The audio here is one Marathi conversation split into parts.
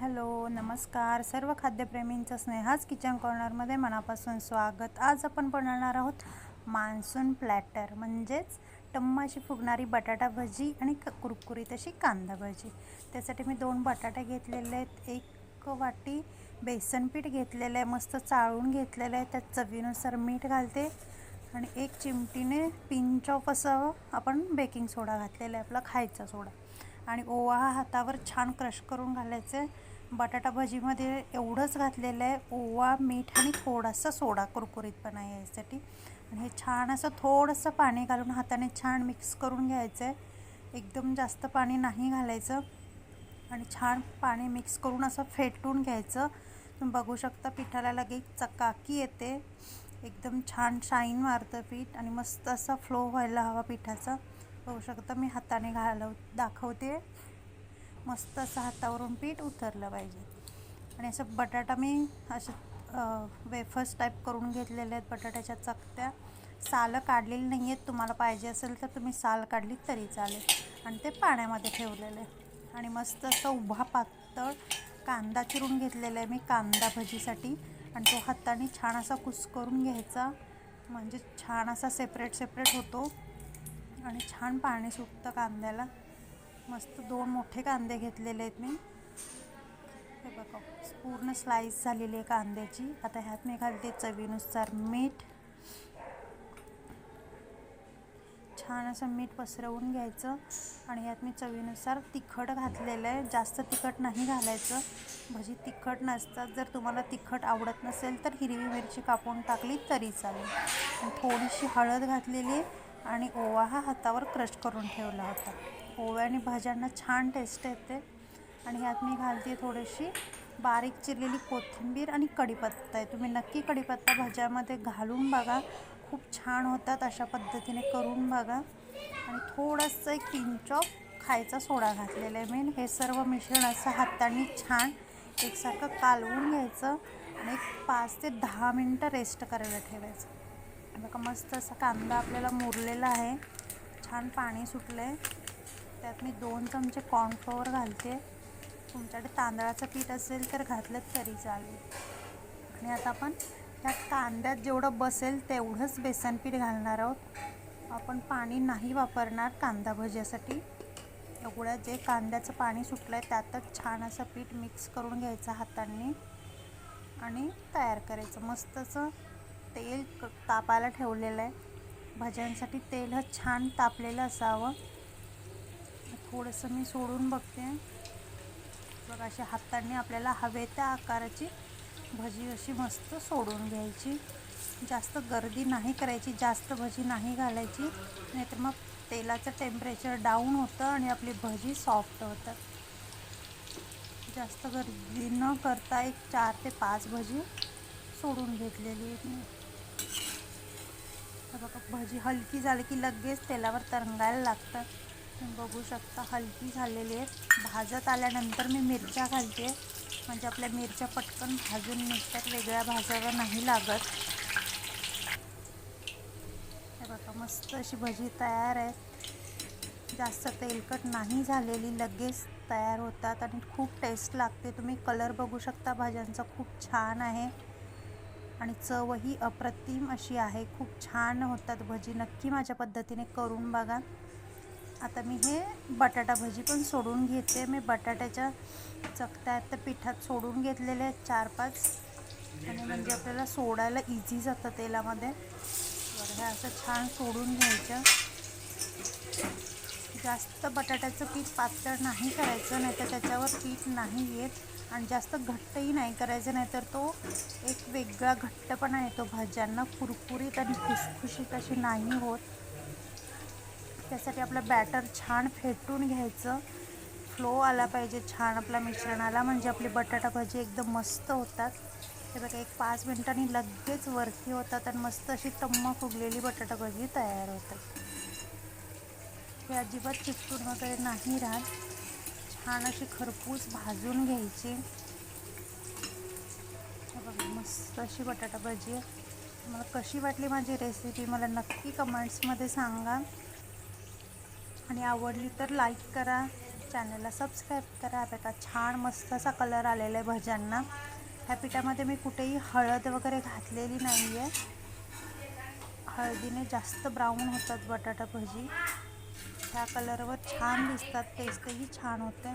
हॅलो नमस्कार. सर्व खाद्यप्रेमींचं स्नेहाज किचन कॉर्नरमध्ये मनापासून स्वागत. आज आपण बनवणार आहोत मान्सून प्लॅटर म्हणजेच टम्म अशी फुगणारी बटाटा भजी आणि क कुरकुरीत अशी कांदा भजी. त्यासाठी मी दोन बटाटे घेतलेले आहेत. एक वाटी बेसन पीठ घेतलेलं आहे मस्त चाळून घेतलेलं आहे. त्यात चवीनुसार मीठ घालते आणि एक चिमटीने पिंच ऑफ असं आपण बेकिंग सोडा घातलेला आहे आपला खायचा सोडा. आणि ओवा हा हातावर छान क्रश करून घालायचं. आहे बटाटा भजीमध्ये एवढंच घातलेलं आहे. ओवा मीठ आणि थोडासा सोडा कुरकुरीतपणा यायसाठी. आणि हे छान असं थोडंसं पाणी घालून हाताने छान मिक्स करून घ्यायचं. आहे एकदम जास्त पाणी नाही घालायचं. आणि छान पाणी मिक्स करून असं फेटून घ्यायचं. तुम्ही बघू शकता पिठाला लगेच चकाकी येते. एकदम छान शाईन मारतं पीठ आणि मस्त असा फ्लो व्हायला हवा पिठाचा. पाहू शकता मी हाताने घालव दाखवते. मस्त असं हातावरून पीठ उतरलं पाहिजे. आणि असं बटाटा मी असं वेफर्स टाईप करून घेतलेले आहेत बटाट्याच्या चकत्या. सालं काढलेली नाही आहेत तुम्हाला पाहिजे असेल तर तुम्ही साल काढली तरी चालेल. आणि ते पाण्यामध्ये ठेवलेलं. आहे आणि मस्त असं उभा पातळ कांदा चिरून घेतलेला आहे मी कांदा भजीसाठी. आणि तो हाताने छान असा कुस्करून घ्यायचा. म्हणजे छान असा सेपरेट सेपरेट होतो. आणि छान पाणी सुटतं कांद्याला. मस्त दोन मोठे कांदे घेतलेले आहेत मी. हे बघा पूर्ण स्लाईस झालेली आहे कांद्याची. आता ह्यात मी घालते चवीनुसार मीठ. छान असं मीठ पसरवून घ्यायचं. आणि ह्यात मी चवीनुसार तिखट घातलेलं आहे. जास्त तिखट नाही घालायचं. भजी तिखट नसतात. जर तुम्हाला तिखट आवडत नसेल तर हिरवी मिरची कापून टाकली तरी चालेल. थोडीशी हळद घातलेली आहे. आणि ओवा हा हातावर क्रश करून ठेवला होता. ओव्याने भाज्यांना छान टेस्ट येते. आणि ह्यात मी घालते थोडीशी बारीक चिरलेली कोथिंबीर आणि कढीपत्ता आहे. तुम्ही नक्की कढीपत्ता भाज्यामध्ये घालून बघा. खूप छान होतात अशा पद्धतीने करून बघा. आणि थोडंसं एक पिंच खायचा सोडा घातलेला आहे मेन हे सर्व मिश्रण असं हाताने छान एकसारखं कालवून घ्यायचं आणि एक पाच ते दहा मिनटं रेस्ट करायला ठेवायचं. बघा मस्त असा कांदा आपल्याला मुरलेला आहे. छान पाणी सुटलं आहे त्यात मी दोन चमचे कॉर्नफ्लोअर घालते. तुमच्याकडे तांदळाचं पीठ असेल तर घातलं तरी चालेल. आणि आता आपण त्या कांद्यात जेवढं बसेल तेवढंच बेसन पीठ घालणार आहोत. आपण पाणी नाही वापरणार कांदा भज्यासाठी. एवढ्या जे कांद्याचं पाणी सुटलं आहे त्यातच छान असं पीठ मिक्स करून घ्यायचं हातांनी आणि तयार करायचं. मस्त असं तेल क तापायला ठेवलेलं आहे. भाज्यांसाठी तेल हा छान तापलेलं असावं. थोडंसं मी सोडून बघते. बघ अशा हातांनी आपल्याला हवे त्या आकाराची भजी अशी मस्त सोडून घ्यायची. जास्त गर्दी नाही करायची जास्त भजी नाही घालायची. नाहीतर मग तेलाचं टेम्परेचर डाऊन होतं आणि आपली भजी सॉफ्ट होतात जास्त गर्दी न करता एक चार ते पाच भजी सोडून घेतलेली बघा भजी हलकी झाली की लगेच तेलावर तरंगायला लागतात. तुम्ही बघू शकता हलकी झालेली आहे. भाजत आल्यानंतर मी मिरच्या घालते. म्हणजे आपल्या मिरच्या पटकन भाजून निघतात. वेगळ्या भाज्यावर नाही लागत. हे बघा मस्त अशी भजी तयार आहे. जास्त तेलकट नाही झालेली लगेच तयार होतात आणि खूप टेस्ट लागते. तुम्ही कलर बघू शकता भाज्यांचा खूप छान आहे. आणि चवही अप्रतिम अशी आहे. खूप छान होतात भजी. नक्की माझ्या पद्धतीने करून बघा. आता मी हे बटाटा भजी पण सोडून घेते. मी बटाट्याच्या चकत्या आहेत पिठात सोडून घेतलेले आहेत चार पाच. आणि म्हणजे आपल्याला सोडायला इझी जातं तेलामध्ये. बरं हे असं छान सोडून घ्यायचं. जास्त बटाट्याचं पीठ पातळ नाही करायचं नाही तर त्याच्यावर पीठ नाही येत. आणि जास्त घट्टही नाही करायचं नाही तर तो एक वेगळा घट्टपणा येतो भाज्यांना. कुरकुरीत आणि खुसखुशीत अशी नाही होत. त्यासाठी आपलं बॅटर छान फेटून घ्यायचं. फ्लो आला पाहिजे छान आपल्या मिश्रणाला म्हणजे आपली बटाटा भाजी एकदम मस्त होतात. हे बघा एक पाच मिनटांनी लगेच वरती होतात आणि मस्त अशी तम्मक फुगलेली बटाटा भाजी तयार होतात. हे अजिबात चिपटून वगैरे नाही राहत. छान अशी खरपूस भाजून घ्यायची. बघा मस्त अशी बटाटा भाजी आहे. मला कशी वाटली माझी रेसिपी मला नक्की कमेंट्समध्ये सांगा. आणि आवडली तर लाईक करा. चॅनलला सबस्क्राईब करा. बघा छान मस्त असा कलर आलेला आहे भज्यांना. ह्या पिठामध्ये मी कुठेही हळद वगैरे घातलेली नाही आहे हळदीने जास्त ब्राऊन होतात बटाटा भजी. ह्या कलरवर छान दिसतात. टेस्टही छान होते.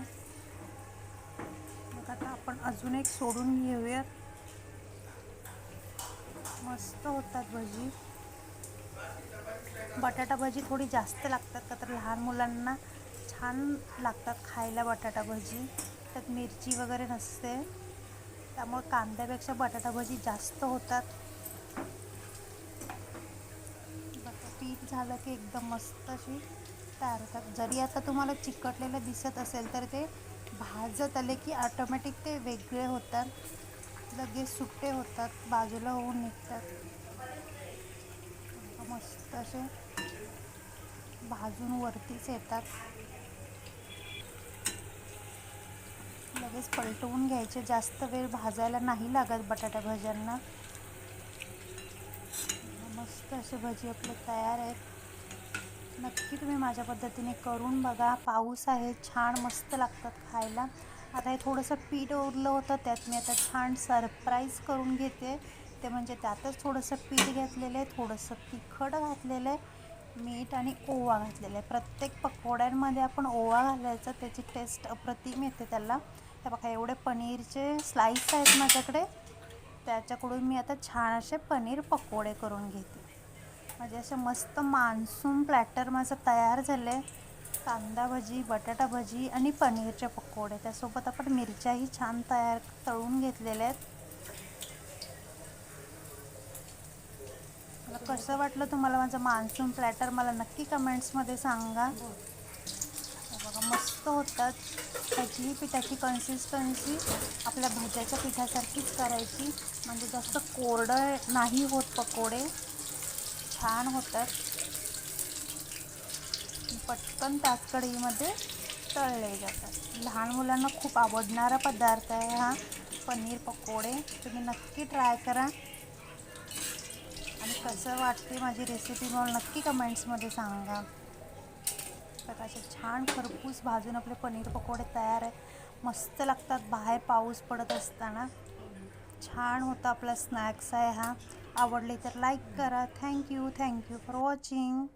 मग आता आपण अजून एक सोडून घेऊयात. मस्त होतात भजी. बटाटा भजी थोडी जास्त लागतात का तर लहान मुलांना छान लागतात खायला बटाटा भजी. त्यात मिरची वगैरे नसते. त्यामुळे कांद्यापेक्षा बटाटा भजी जास्त होतात. पीठ झालं की एकदम मस्त अशी तयार होतात. जरी आता तुम्हाला चिकटलेलं दिसत असेल तर ते भाजत आले की ऑटोमॅटिक ते वेगळे होतात. लगेच सुट्टे होतात बाजूला होऊन निघतात. मस्त असे भाजून वरतीच येतात. लगेच पलटवून घ्यायचे जास्त वेळ भाजायला नाही लागत बटाटा भज्यांना. मस्त असे भजी आपले तयार आहेत. नक्की तुम्ही माझ्या पद्धतीने करून बघा. पाऊस आहे छान मस्त लागतात खायला. आता हे थोडंसं पीठ उरलं होतं त्यात मी आता छान सरप्राईज करून घेते. ते म्हणजे त्यातच थोडंसं पीठ घेतलेलं आहे थोडंसं तिखट घातलेलं आहे मीठ आणि ओवा घातलेला आहे. प्रत्येक पकोड्यांमध्ये आपण ओवा घालायचा त्याची टेस्ट अप्रतिम येते त्याला. हे बघा एवढे पनीरचे स्लाईस आहेत माझ्याकडे. त्याच्याकडून मी आता छान असे पनीर पकोडे करून घेते. म्हणजे असे मस्त मान्सून प्लॅटर माझं तयार झालं आहे कांदा भजी बटाटा भजी आणि पनीरचे पकोडे. त्यासोबत आपण मिरच्याही छान तयार तळून घेतलेल्या आहेत. मला कसं वाटलं तुम्हाला माझं मान्सून प्लॅटर मला नक्की कमेंट्समध्ये सांगा. बघा मस्त होतात. त्याचीही पिठाची कन्सिस्टन्सी आपल्या भाज्याच्या पिठासारखीच करायची. म्हणजे जास्त कोरडं नाही होत पकोडे. छान होतात. पटकन त्याच कढईमध्ये तळले जातात. लहान मुलांना खूप आवडणारा पदार्थ आहे हा. पनीर पकोडे. तुम्ही नक्की ट्राय करा. आणि कसं वाटते माझी रेसिपी मला नक्की कमेंट्समध्ये सांगा. तर असे छान खरपूस भाजून आपले पनीर पकोडे तयार आहे. मस्त लागतात. बाहेर पाऊस पडत असताना. छान होता आपला स्नॅक्स आहे हा. आवडले तर लाईक करा. Thank you thank you for watching